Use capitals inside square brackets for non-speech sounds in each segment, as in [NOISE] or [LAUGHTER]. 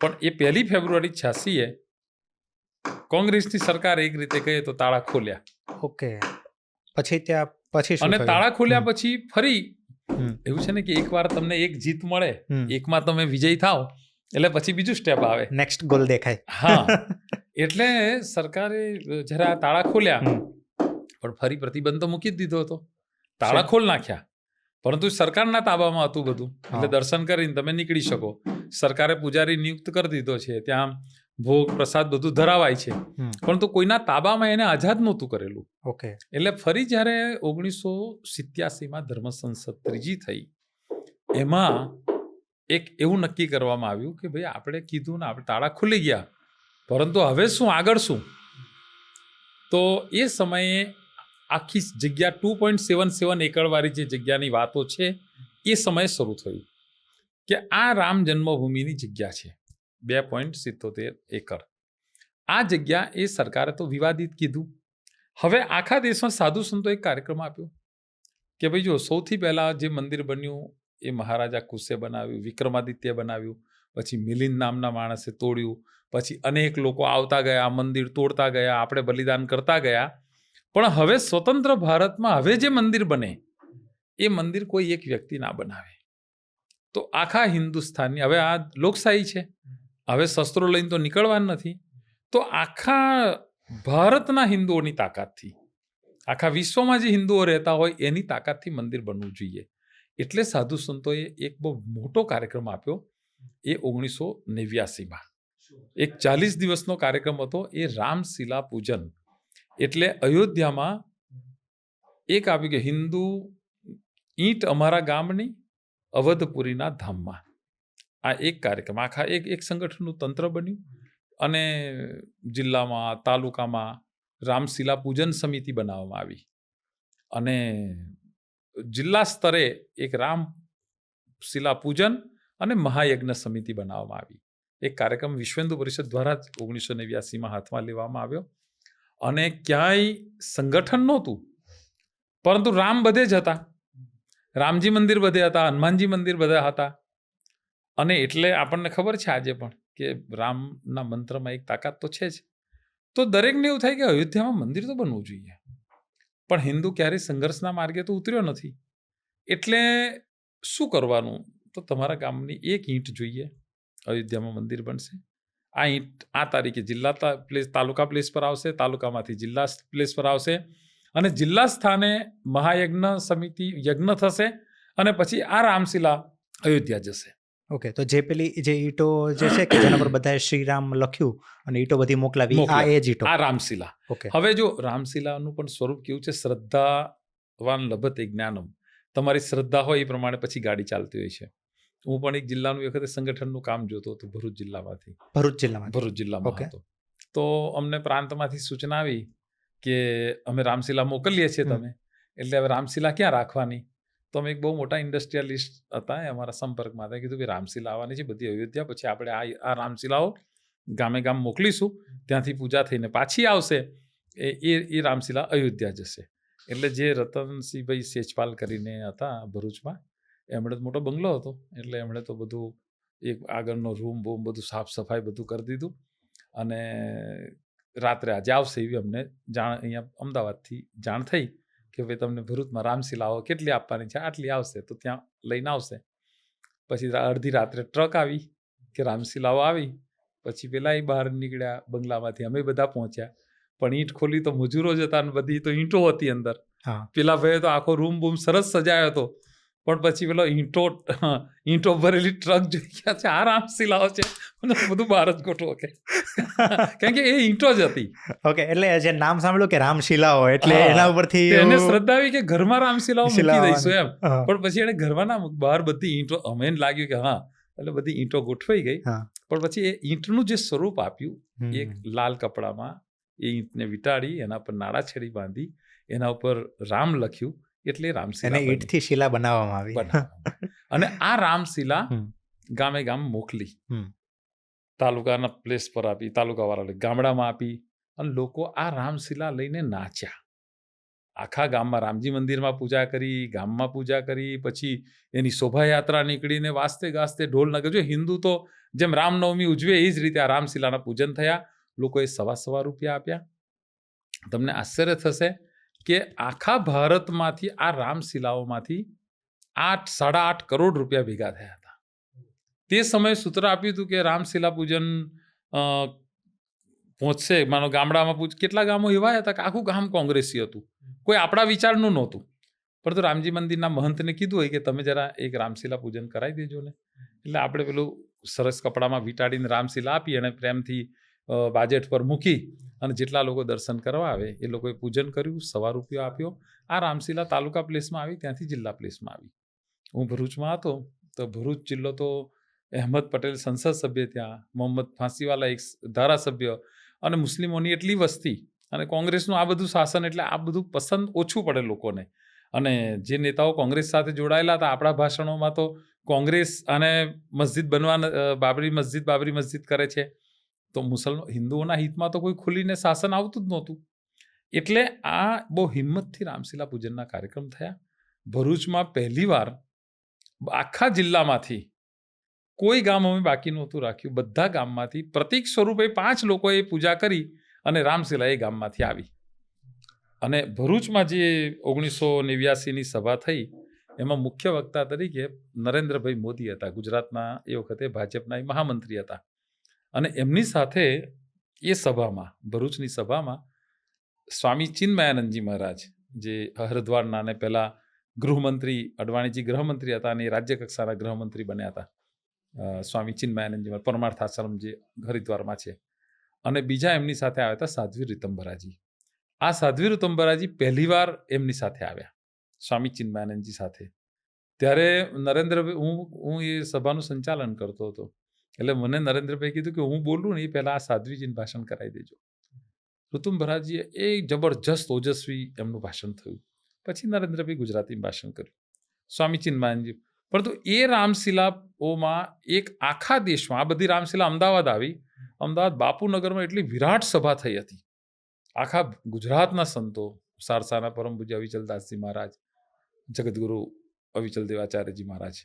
પણ એ પહેલી ફેબ્રુઆરી છ્યાસીએ કોંગ્રેસની સરકાર એક રીતે કહીએ તો તાળા ખોલ્યા. ઓકે. પછી ત્યાં પછી અને તાળા ખોલ્યા પછી ફરી એવું છે ને કે એકવાર તમને એક જીત મળે. એકમાં તમે વિજય થાવ એટલે પછી બીજું સ્ટેપ આવે. નેક્સ્ટ ગોલ દેખાય. હા. [LAUGHS] એટલે સરકારે જ્યારે આ તાળા ખોલ્યા પણ ફરી પ્રતિબંધ તો મૂકી જ દીધો હતો. તાળા ખોલ નાખ્યા. પરંતુ સરકારના તાબામાં હતું બધું. એટલે. દર્શન કરીને તમે નીકળી શકો. સરકારે પૂજારી નિયુક્ત કરી દીધો છે ત્યાં ભોગ પ્રસાદ બધું ધરાવાય છે. પરંતુ કોઈના તાબામાં એને આઝાદ નહોતું કરેલું. ઓકે. એટલે ફરી જ્યારે ઓગણીસો સિત્યાસીમાં ધર્મ સંસદ ત્રીજી થઈ એમાં એક એવું નક્કી કરવામાં આવ્યું કે ભાઈ આપણે કીધું ને આપણે તાળા ખુલી ગયા. પરંતુ હવે શું આગળ શું? તો એ સમયે આખી જગ્યા ટુ પોઈન્ટ સેવન સેવન એકરવાળી જે જગ્યાની વાતો છે એ સમયે શરૂ થયું. કે આ રામ જન્મભૂમિની જગ્યા છે. બે પોઈન્ટ સિત્તોતેર એકર. આ જગ્યા એ સરકારે તો વિવાદિત કીધું. હવે આખા દેશમાં સાધુ સંતો એક કાર્યક્રમ આપ્યો કે ભાઈ જો સૌથી પહેલાં જે મંદિર બન્યું એ મહારાજા કુશે બનાવ્યું, વિક્રમાદિત્ય બનાવ્યું, પછી મિલિંદ નામના માણસે તોડ્યું, પછી અનેક લોકો આવતા ગયા, મંદિર તોડતા ગયા, આપણે બલિદાન કરતા ગયા. પણ હવે સ્વતંત્ર ભારતમાં હવે જે મંદિર બને, એ મંદિર કોઈ એક વ્યક્તિ ના બનાવે. તો આખા હિન્દુસ્તાનની, હવે આ લોકશાહી છે. હવે શસ્ત્રો લઈને તો નીકળવાનું નથી. તો આખા ભારતના હિન્દુઓની તાકાતથી, આખા વિશ્વમાં જે હિન્દુઓ રહેતા હોય એની તાકાતથી મંદિર બનવું જોઈએ. એટલે સાધુ સંતોએ એક બહુ મોટો કાર્યક્રમ આપ્યો, એ ઓગણીસો નેવ્યાસીમાં. એક ચાલીસ દિવસનો કાર્યક્રમ હતો, એ રામશિલા પૂજન. એટલે અયોધ્યામાં એક આવ્યું કે હિન્દુ ઈંટ અમારા ગામની અવધપુરીના ધામમાં. આ એક કાર્યક્રમ, આખા એક એક સંગઠનનું તંત્ર બન્યું અને જિલ્લામાં, તાલુકામાં રામશિલા પૂજન સમિતિ બનાવવામાં આવી. અને જિલ્લા સ્તરે એક રામ શિલા પૂજન અને મહાયજ્ઞ સમિતિ બનાવવામાં આવી. એક કાર્યક્રમ વિશ્વેન્દુ પરિષદ દ્વારા જ ઓગણીસો નેવ્યાસીમાં હાથમાં લેવામાં આવ્યો. અને ક્યાંય સંગઠન નહોતું, પરંતુ રામ બધે જ હતા. રામજી મંદિર બધે હતા, હનુમાનજી મંદિર બધા હતા. અને એટલે આપણને ખબર છે આજે પણ કે રામના મંત્રમાં એક તાકાત તો છે જ. તો દરેકને એવું થાય કે અયોધ્યામાં મંદિર તો બનવું જોઈએ. પણ હિન્દુ ક્યારેય સંઘર્ષના માર્ગે તો ઉતર્યો નથી. એટલે શું કરવાનું? તો તમારા ગામની એક ઈંટ જોઈએ. અયોધ્યામાં મંદિર બનશે. આ ઈંટ આ તારીખે જિલ્લા પ્લેસ, તાલુકા પ્લેસ પર આવશે. તાલુકામાંથી જિલ્લા પ્લેસ પર આવશે. અને જિલ્લા સ્થાને મહાયજ્ઞ સમિતિ યજ્ઞ થશે અને પછી આ રામશિલા અયોધ્યા જશે. ઓકે તો જે પેલી જે ઈટો જે છે કે જેના પર બધાએ શ્રીરામ લખ્યું અને ઈટો બધી મોકલાવી આ એ જ ઈટો. આ રામશિલા. ઓકે. હવે જો રામશિલાનું પણ સ્વરૂપ કેવું છે? શ્રદ્ધાવાન લભતે જ્ઞાનમ. તમારી શ્રદ્ધા હોય એ પ્રમાણે પછી ગાડી ચાલતી હોય છે. હું પણ એક જિલ્લાનું વખતે સંગઠનનું કામ જોતો હતો ભરૂચ જિલ્લામાંથી. ભરૂચ જિલ્લામાં ભરૂચ જિલ્લામાં. હતો. તો અમને પ્રાંતમાંથી સૂચના આવી કે અમે રામશીલા મોકલીએ છીએ તમે એટલે હવે રામશીલા ક્યાં રાખવાની? તો અમે એક બહુ મોટા ઇન્ડસ્ટ્રીયલિસ્ટ હતા એ અમારા સંપર્કમાં હતા. કીધું કે રામશીલા આવવાની છે બધી અયોધ્યા પછી આપણે આ આ રામશીલાઓ ગામે ગામ મોકલીશું ત્યાંથી પૂજા થઈને પાછી આવશે એ એ એ રામશીલા અયોધ્યા જશે. એટલે જે રતનસિંહભાઈ સેજપાલ કરીને હતા ભરૂચમાં એમણે તો મોટો બંગલો હતો એટલે એમણે તો બધું એક આગળનો રૂમ બૂમ બધું સાફ સફાઈ બધું કરી દીધું. અને રાત્રે આજે આવશે એવી અમને જાણ અહીંયા અમદાવાદથી જાણ થઈ કે ભાઈ તમને ભરૂચમાં રામશીલાઓ કેટલી આપવાની છે આટલી આવશે તો ત્યાં લઈને આવશે. પછી અડધી રાત્રે ટ્રક આવી કે રામશીલાઓ આવી પછી પેલા એ બહાર નીકળ્યા બંગલામાંથી અમે બધા પહોંચ્યા. પણ ઈંટ ખોલી તો મજૂરો જ હતા ને બધી તો ઈંટો હતી અંદર. હા. પેલા ભાઈએ તો આખો રૂમ બૂમ સરસ સજાયો હતો. પણ પછી પેલો ઈંટો ઈંટો ભરેલી ટ્રક જોઈ ગયા છે આરામથી લાવો છે. અને બધું બહાર જ ગોઠવો કે. કારણ કે એ ઈંટો જ હતી. ઓકે એટલે જે નામ સાંભળ્યું કે રામશિલાઓ એટલે એના ઉપરથી એને શ્રદ્ધા આવી કે ઘરમાં રામશિલાઓ મૂકી દઈશું એમ. પણ પછી એને ઘરમાં ના બહાર બધી ઈંટો અમે લાગ્યું કે હા એટલે બધી ઈંટો ગોઠવાઈ ગઈ. પણ પછી એ ઈંટનું જે સ્વરૂપ આપ્યું એક લાલ કપડામાં એ ઈંટને વિટાડી એના પર નાળા છેડી બાંધી એના ઉપર રામ લખ્યું. એટલે રામશિલા બની. ઈંટથી શિલા બનાવવામાં આવી. અને આ રામશિલા ગામે ગામ મોકલી. તાલુકાના પ્લેસ પર આપી તાલુકાવાળા ગામડામાં આપી અને લોકો આ રામશિલા લઈને નાચ્યા. આખા ગામમાં રામજી મંદિરમાં પૂજા કરી ગામમાં પૂજા કરી પછી એની શોભાયાત્રા નીકળીને વાસ્તે ગાસ્તે ઢોલ નગર જો હિન્દુ તો જેમ રામનવમી ઉજવે એ જ રીતે આ રામશિલાના પૂજન થયા. લોકોએ સવા સવા રૂપિયા આપ્યા. તમને આશ્ચર્ય થશે કે આખા ભારતમાંથી, આ રામશિલાઓમાંથી આઠ, સાડા આઠ કરોડ રૂપિયા ભેગા થયા હતા. તે સમયે સૂત્ર આપ્યું હતું કે રામશિલા પૂજન પહોંચશે. માનો ગામડામાં પૂછ કેટલા ગામો એવા હતા કે આખું ગામ કોંગ્રેસી હતું. કોઈ આપણા વિચારનું નહોતું. પરંતુ રામજી મંદિરના મહંતને કીધું હોય કે તમે જરા એક રામશિલા પૂજન કરાવી દેજો ને. એટલે આપણે પેલું સરસ કપડામાં વીંટાડીને રામશિલા આપી અને પ્રેમથી બાજેટ પર મૂકી અને જેટલા લોકો દર્શન કરવા આવે એ લોકોએ પૂજન કર્યું સવા રૂપિયો આપ્યો. આ રામશીલા તાલુકા પ્લેસમાં આવી, ત્યાંથી જિલ્લા પ્લેસમાં આવી. હું ભરૂચમાં હતો, તો ભરૂચ જિલ્લો તો અહેમદ પટેલ સંસદ સભ્ય ત્યાં, મોહમ્મદ ફાંસીવાલા એક ધારાસભ્ય અને મુસ્લિમોની એટલી વસ્તી અને કોંગ્રેસનું આ બધું શાસન એટલે આ બધું પસંદ ઓછું પડે લોકોને. અને જે નેતાઓ કોંગ્રેસ સાથે જોડાયેલા હતા આપણા ભાષણોમાં તો કોંગ્રેસ અને મસ્જિદ બનવા બાબરી મસ્જિદ બાબરી મસ્જિદ કરે છે. તો મુસલમાન, હિન્દુઓના હિતમાં તો કોઈ ખુલીને શાસન આવતું જ નહોતું. એટલે આ બહુ હિંમતથી રામશીલા પૂજનના કાર્યક્રમ થયા. ભરૂચમાં પહેલીવાર આખા જિલ્લામાંથી કોઈ ગામ અમે બાકી નહોતું રાખ્યું. બધા ગામમાંથી પ્રતિક સ્વરૂપે પાંચ લોકોએ પૂજા કરી અને રામશીલા એ ગામમાંથી આવી. અને ભરૂચમાં જે ઓગણીસો નેવ્યાસીની સભા થઈ, એમાં મુખ્ય વક્તા તરીકે નરેન્દ્રભાઈ મોદી હતા. ગુજરાતના એ વખતે ભાજપના મહામંત્રી હતા. અને એમની સાથે એ સભામાં, ભરૂચની સભામાં, સ્વામી ચિન્મયાનંદજી મહારાજ, જે હરદ્વારના અને પહેલાં ગૃહમંત્રી, અડવાણીજી ગૃહમંત્રી હતા અને એ રાજ્ય કક્ષાના ગૃહમંત્રી બન્યા હતા. સ્વામી ચિન્મયાનંદજી મહારાજ પરમાર્થ આશ્રમ જે હરિદ્વારમાં છે. અને બીજા એમની સાથે આવ્યા હતા સાધ્વી રીતંબરાજી. આ સાધ્વી રીતંબરાજી પહેલીવાર એમની સાથે આવ્યા, સ્વામી ચિન્મયાનંદજી સાથે. ત્યારે નરેન્દ્ર, હું હું એ સભાનું સંચાલન કરતો હતો. એટલે મને નરેન્દ્રભાઈ કીધું કે, હું બોલું ને એ પહેલાં આ સાધ્વીજીને ભાષણ કરાવી દેજો. ઋતુમ ભરાજીએ એ જબરજસ્ત ઓજસ્વી એમનું ભાષણ થયું. પછી નરેન્દ્રભાઈ ગુજરાતીમાં ભાષણ કર્યું. સ્વામી ચિન્મયાનંદજી પરંતુ એ રામશિલાઓમાં એક આખા દેશમાં, આ બધી રામશિલા અમદાવાદ આવી. અમદાવાદ બાપુનગરમાં એટલી વિરાટ સભા થઈ હતી. આખા ગુજરાતના સંતો, સારસાના પરમ પૂજ્ય અવિચલદાસજી મહારાજ, જગદગુરુ અવિચલ દેવાચાર્યજી મહારાજ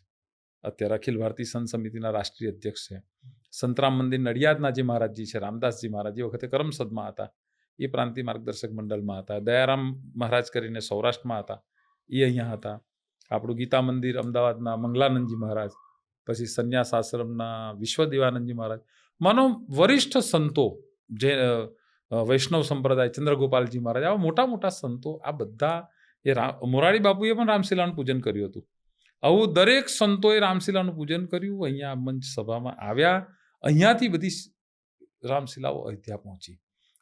અત્યારે અખિલ ભારતીય સંત સમિતિના રાષ્ટ્રીય અધ્યક્ષ છે. સંતરામ મંદિર નડિયાદના જે મહારાજજી છે, રામદાસજી મહારાજ એ વખતે કરમસદમાં હતા. એ પ્રાંતિય માર્ગદર્શક મંડળમાં હતા. દયારામ મહારાજ કરીને સૌરાષ્ટ્રમાં હતા. એ અહીંયા હતા. આપણું ગીતા મંદિર અમદાવાદના મંગલાનંદજી મહારાજ, પછી સંન્યાસ આશ્રમના વિશ્વદેવાનંદજી મહારાજ. માનો વરિષ્ઠ સંતો જે વૈષ્ણવ સંપ્રદાય, ચંદ્રગોપાલજી મહારાજ, આવા મોટા મોટા સંતો આ બધા એ મોરારી બાપુએ પણ રામશિલાનું પૂજન કર્યું હતું. આવું દરેક સંતોએ રામશિલાનું પૂજન કર્યું. અહીંયા મંચ સભામાં આવ્યા. અહીંયાથી બધી રામશીલાઓ અયોધ્યા પહોંચી.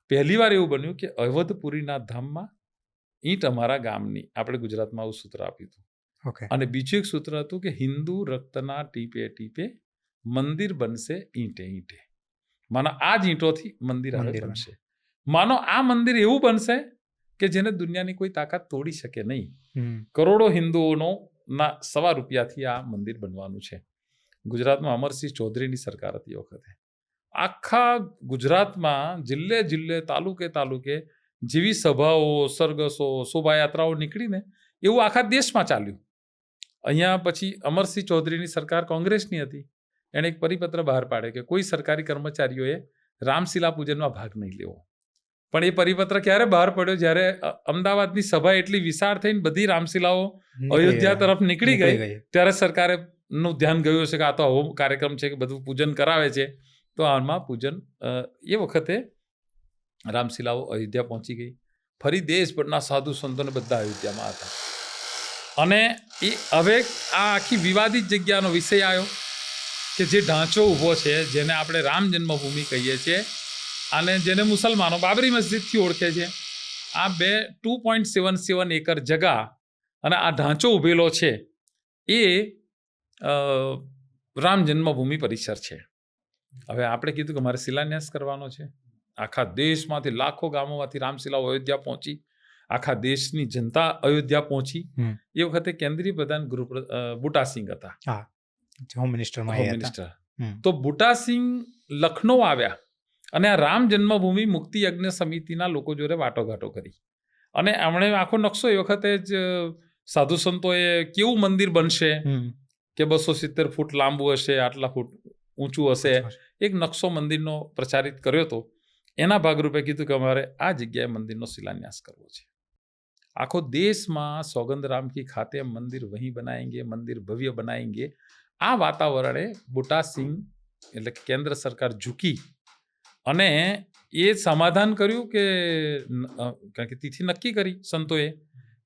પહેલી વાર એવું બન્યું કે અવધપુરીના ધામમાં ઈંટ અમારા ગામની આપણે ગુજરાતમાં આવું સૂત્ર આપ્યું હતું. ઓકે. અને બીજું એક સૂત્ર હતું કે હિન્દુ રક્તના ટીપે ટીપે મંદિર બનશે ઈંટે ઈંટે. માનો આ જ ઈંટોથી મંદિર બનશે. માનો આ મંદિર એવું બનશે કે જેને દુનિયાની કોઈ તાકાત તોડી શકે નહીં. કરોડો હિન્દુઓનો ના સવા રૂપિયાથી આ મંદિર બનવાનું છે. ગુજરાતમાં અમરસિંહ ચૌધરીની સરકાર હતી વખતે. આખા ગુજરાતમાં જિલ્લે જિલ્લે, તાલુકે તાલુકે જેવી સભાઓ સરગસો શોભાયાત્રાઓ નીકળીને એવું આખા દેશમાં ચાલ્યું. અહીંયા પછી અમરસિંહ ચૌધરીની સરકાર કોંગ્રેસની હતી. એણે એક પરિપત્ર બહાર પાડ્યો કે કોઈ સરકારી કર્મચારીઓએ રામશિલા પૂજનમાં ભાગ નહીં લેવો. પણ એ પરિપત્ર ક્યારે બહાર પડ્યો? જ્યારે અમદાવાદની સભા એટલી વિશાળ થઈને બધી રામશીલાઓ અયોધ્યા તરફ નીકળી ગઈ. ત્યારે સરકારે નું ધ્યાન ગયું હશે કે આ તો આવો કાર્યક્રમ છે કે બધું પૂજન કરાવે છે. તો આમાં પૂજન એ વખતે રામશીલાઓ અયોધ્યા પહોંચી ગઈ. ફરી દેશભરના સાધુ સંતોને બધા અયોધ્યામાં હતા. અને એ હવે આ આખી વિવાદિત જગ્યાનો વિષય આવ્યો કે જે ઢાંચો ઊભો છે જેને આપણે રામ જન્મભૂમિ કહીએ છીએ અને જેને મુસલમાનો બાબરી મસ્જિદથી ઓળખે છે આ બે two point seven seven acre જગા અને આ ઢાંચો ઊભેલો છે એ રામ જન્મભૂમિ પરિસર છે. હવે આપણે કીધું કે મારે શિલાન્યાસ કરવાનો છે. આખા દેશમાંથી લાખો ગામોમાંથી રામશિલાઓ અયોધ્યા પહોંચી આખા દેશની જનતા અયોધ્યા પહોંચી. એ વખતે કેન્દ્રીય પ્રધાન ગૃહ અ, હતા. Home મિનિસ્ટરમાં home. મિનિસ્ટર તો બુટા સિંહ લખનૌ આવ્યા. અને આ રામ જન્મભૂમિ મુક્તિ યજ્ઞ સમિતિના લોકો જોડે વાટોઘાટો કરી. અને એમણે આખો નકશો એ વખતે જ સાધુ સંતોએ કેવું મંદિર બનશે? કે બસો સિત્તેર ફૂટ લાંબુ હશે આટલા ફૂટ ઊંચું હશે? એક નકશો મંદિરનો પ્રચારિત કર્યો હતો. એના ભાગરૂપે કીધું કે અમારે આ જગ્યાએ મંદિરનો શિલાન્યાસ કરવો છે. આખો દેશમાં સોગંદરામ કી ખાતે મંદિર વહીં બનાએંગે મંદિર ભવ્ય બનાએંગે આ વાતાવરણે બુટા સિંહ એટલે કેન્દ્ર સરકાર ઝૂકી. અને એ સમાધાન કર્યું કે કારણ કે તિથિ નક્કી કરી સંતોએ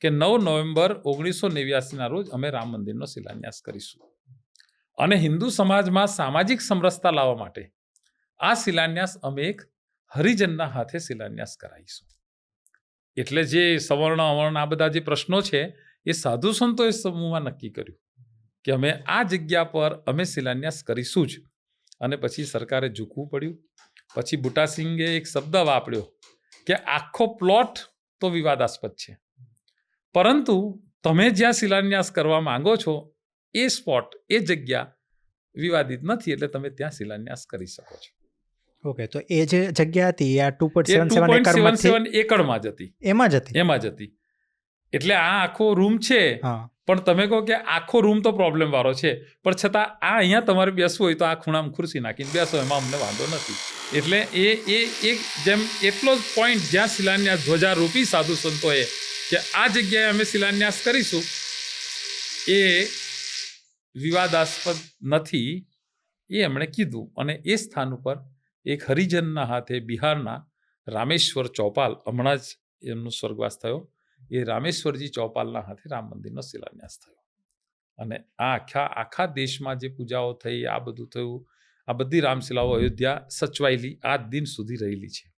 કે નવ નવેમ્બર ઓગણીસો નેવ્યાસીના રોજ અમે રામ મંદિરનો શિલાન્યાસ કરીશું. અને હિન્દુ સમાજમાં સામાજિક સમરસતા લાવવા માટે આ શિલાન્યાસ અમે એક હરિજનના હાથે શિલાન્યાસ કરાવીશું. એટલે જે સવર્ણ, અવર્ણ આ બધા જે પ્રશ્નો છે, એ સાધુ સંતોએ સમૂહમાં નક્કી કર્યું કે અમે આ જગ્યા પર અમે શિલાન્યાસ કરીશું જ. અને પછી સરકારે ઝૂકવું પડ્યું. પછી બુટાસિંગે એક શબ્દ વાપર્યો કે આખો પ્લોટ તો વિવાદાસ્પદ છે. પરંતુ તમે જ્યાં શિલાન્યાસ કરવા માંગો છો એ સ્પોટ એ જગ્યા વિવાદિત નથી એટલે તમે ત્યાં શિલાન્યાસ કરી શકો છો. ઓકે તો એ જે જગ્યા હતી આ ટુ પોઈન્ટ સેવન સેવન સેવન સેવન એકડમાં જ હતી. એમાં જ હતી? એમાં જ હતી. એટલે આ આખો રૂમ છે હા. પણ તમે કહો કે આખો રૂમ તો પ્રોબ્લેમ વાળો છે. પણ છતાં આ અહીંયા તમારે બેસવું હોય તો આ ખૂણામાં ખુરશી નાખીને બેસો, એમાં અમને વાંધો નથી. એટલે એ એ એક જેમ એટલો જ પોઈન્ટ જ્યાં શિલાન્યાસ ધ્વજારૂપી સાધુ સંતોએ કે આ જગ્યાએ અમે શિલાન્યાસ કરીશું, એ વિવાદાસ્પદ નથી. એ એમણે કીધું અને એ સ્થાન ઉપર એક હરિજનના હાથે બિહારના રામેશ્વર ચોપાલ હમણાં જ એમનો સ્વર્ગવાસ થયો. એ રામેશ્વરજી ચૌપાલના હાથે રામ મંદિરનો શિલાન્યાસ થયો. અને આ આખા આખા દેશમાં જે પૂજાઓ થઈ આ બધું થયું આ બધી રામશિલાઓ અયોધ્યા સચવાયેલી આ દિન સુધી રહેલી છે.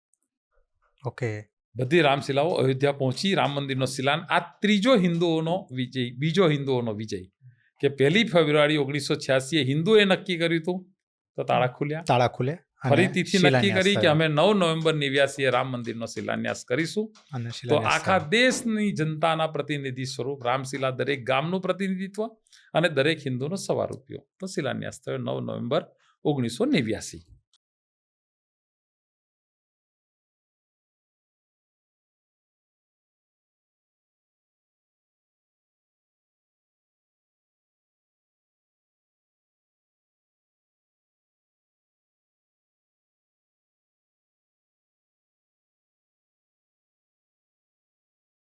ઓકે. બધી રામશિલાઓ અયોધ્યા પહોંચી રામ મંદિરનો શિલાન આ ત્રીજો હિન્દુઓનો વિજય બીજો હિન્દુઓનો વિજય કે પહેલી ફેબ્રુઆરી ઓગણીસો છ્યાસીએ હિન્દુએ નક્કી કર્યું હતું તો તાળા ખુલ્યા. તાળા ખુલે અને ફરી તિથિ નક્કી કરી કે અમે નવ નવેમ્બર નિવ્યાસીએ રામ મંદિરનો શિલાન્યાસ કરીશું. તો આખા. દેશની જનતાના પ્રતિનિધિ સ્વરૂપ રામશિલા દરેક ગામનું પ્રતિનિધિત્વ અને દરેક હિન્દુનો સવારૂપ્યો તો શિલાન્યાસ થયો નવ નવેમ્બર ઓગણીસો નેવ્યાસી.